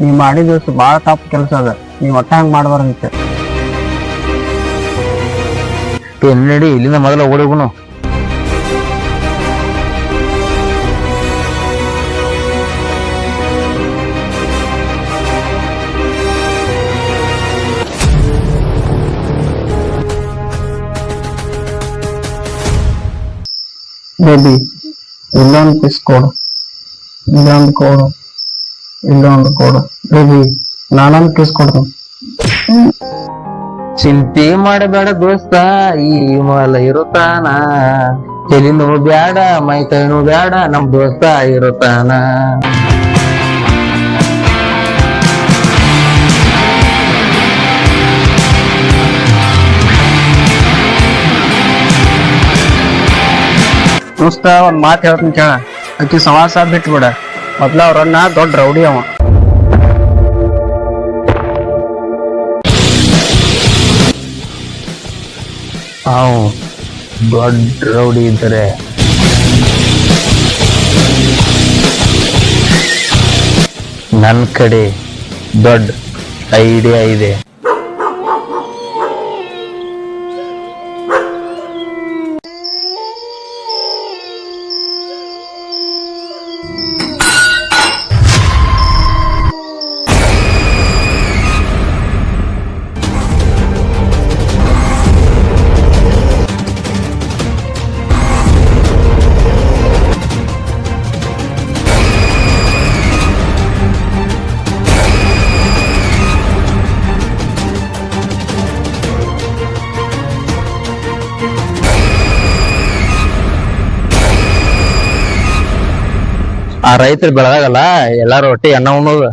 ನೀ ಮಾಡಿದ ಭಾಳ ತಪ್ಪು ಕೆಲಸ ಅದ ನೀ ಒಟ್ಟ ಹಂಗೆ ಮಾಡಬಾರ್ದಿತ್ತು ನಡಿ ಇಲ್ಲಿಂದ ಮೊದಲ ಓಡೋಗುನು ಬೇಬಿ ಇಲ್ಲೊಂದು ಕಿಸ್ ಕೊಡು ಇಲ್ಲೊಂದು ಕೊಡು ಇಲ್ಲೊಂದು ಕೊಡು ಬೇಬಿ ನಾನೊಂದು ಕಿಸ್ ಚಿಂತೆ ಮಾಡಬೇಡ ದೋಸ್ತ, ಈ ಮಲ ಇರುತ್ತಾನ? ಎಲ್ಲಿಂದ ಬ್ಯಾಡ, ಮೈ ಕೈನು ಬ್ಯಾಡ, ನಮ್ ದೋಸ್ತ ಇರುತ್ತಾನ? ದೋಸ್ತ, ಒಂದ್ ಮಾತು ಹೇಳ್ತೀನಿ ಕೇಳ. ಆಕಿ ಸಮಾಸ ಬಿಟ್ಬಿಡ ಮೊದ್ಲ ಅವ್ರನ್ನ ದೊಡ್ಡ ರೌಡಿ ಅವ. ದೊಡ್ಡ ರೌಡಿ ಇದ್ದಾರೆ ನನ್ನ ಕಡೆ ದೊಡ್ಡ ಐಡಿಯಾ ಇದೆ. ಆ ರೈತರು ಬೆಳೆದಾಗಲ್ಲ ಎಲ್ಲಾರು ಒಟ್ಟಿ ಅನ್ನ ಉಣ್ಣೋದು.